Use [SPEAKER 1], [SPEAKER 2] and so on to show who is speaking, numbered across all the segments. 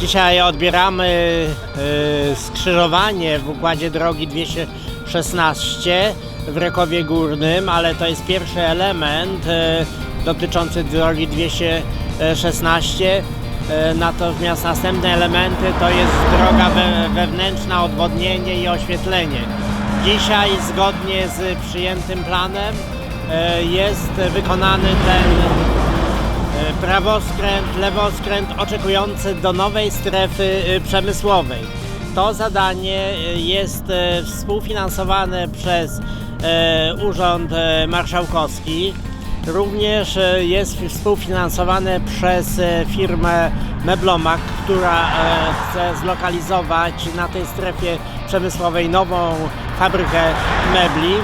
[SPEAKER 1] Dzisiaj odbieramy y, skrzyżowanie w układzie drogi 216 w Rekowie Górnym, ale to jest pierwszy element y, dotyczący drogi 216. Y, Natomiast następne elementy to jest droga we, wewnętrzna, odwodnienie i oświetlenie. Dzisiaj zgodnie z przyjętym planem jest wykonany ten prawoskręt, lewoskręt oczekujący do nowej strefy e, przemysłowej. To zadanie e, jest e, współfinansowane przez e, Urząd e, Marszałkowski. Również e, jest współfinansowane przez e, firmę Meblomak, która e, chce zlokalizować na tej strefie przemysłowej nową fabrykę mebli,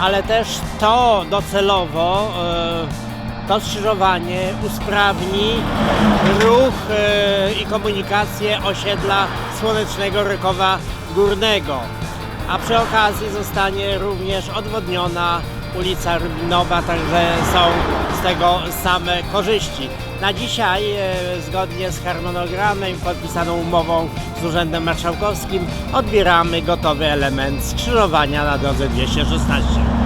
[SPEAKER 1] ale też to docelowo e, to skrzyżowanie usprawni ruch e, i komunikację osiedla Słonecznego Rykowa Górnego. A przy okazji zostanie również odwodniona ulica Rybinowa, także są z tego same korzyści. Na dzisiaj, e, zgodnie z harmonogramem podpisaną umową z Urzędem Marszałkowskim, odbieramy gotowy element skrzyżowania na drodze 216.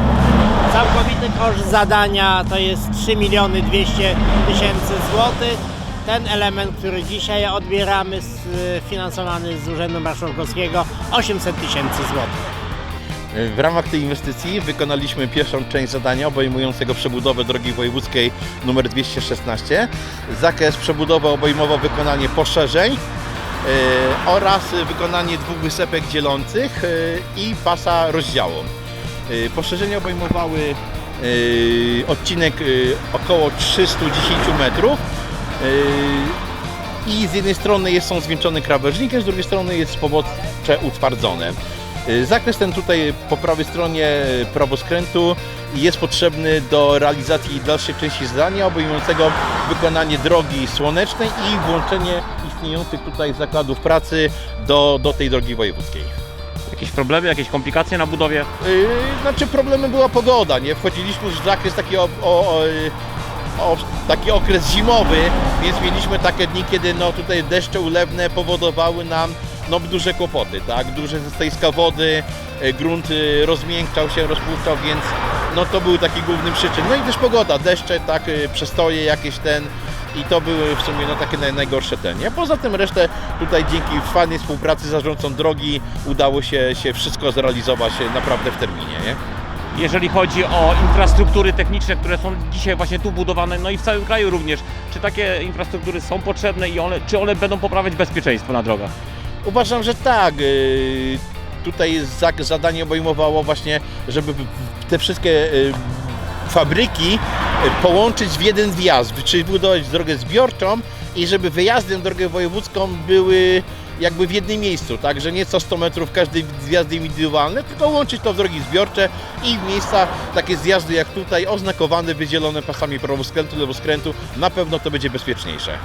[SPEAKER 1] Koszt zadania to jest 3 miliony 200 tysięcy złotych. Ten element, który dzisiaj odbieramy, finansowany z Urzędu Marszałkowskiego 800 tysięcy złotych.
[SPEAKER 2] W ramach tej inwestycji wykonaliśmy pierwszą część zadania obejmującego przebudowę drogi wojewódzkiej nr 216. Zakres przebudowy obejmował wykonanie poszerzeń e, oraz wykonanie dwóch wysepek dzielących e, i pasa rozdziału. E, Poszerzenia obejmowały odcinek e, około 310 metrów e, i z jednej strony jest są zwieńczone krawężnikiem, z drugiej strony jest pobocze utwardzone. Zakres ten tutaj po prawej stronie prawoskrętu jest potrzebny do realizacji dalszej części zadania obejmującego wykonanie drogi słonecznej i włączenie istniejących tutaj zakładów pracy do, do tej drogi wojewódzkiej.
[SPEAKER 3] Jakieś problemy, jakieś komplikacje na budowie?
[SPEAKER 2] Yy, znaczy problemem była pogoda, nie? Wchodziliśmy już w zakres taki, o, o, o, taki okres zimowy, więc mieliśmy takie dni, kiedy no tutaj deszcze ulewne powodowały nam no, duże kłopoty, tak? Duże stejska wody, y, grunt y, rozmiękczał się, rozpuszczał, więc no to był taki główny przyczyn. No i też pogoda, deszcze, tak, y, przestoje jakieś ten i to były w sumie no, takie naj, najgorsze te, nie? Poza tym resztę tutaj dzięki fajnej współpracy z zarządcą drogi udało się, się wszystko zrealizować y, naprawdę w terminie, nie?
[SPEAKER 3] Jeżeli chodzi o infrastruktury techniczne, które są dzisiaj właśnie tu budowane, no i w całym kraju również, czy takie infrastruktury są potrzebne i one, czy one będą poprawiać bezpieczeństwo na drogach?
[SPEAKER 2] Uważam, że tak. Yy, Tutaj za- zadanie obejmowało właśnie, żeby te wszystkie yy, fabryki połączyć w jeden wjazd, czyli budować drogę zbiorczą i żeby wyjazdy na drogę wojewódzką były jakby w jednym miejscu, tak, że nie co 100 metrów każdy zjazd indywidualny, tylko łączyć to w drogi zbiorcze i w miejsca takie zjazdy jak tutaj, oznakowane, wydzielone pasami prawoskrętu, lewoskrętu, na pewno to będzie bezpieczniejsze.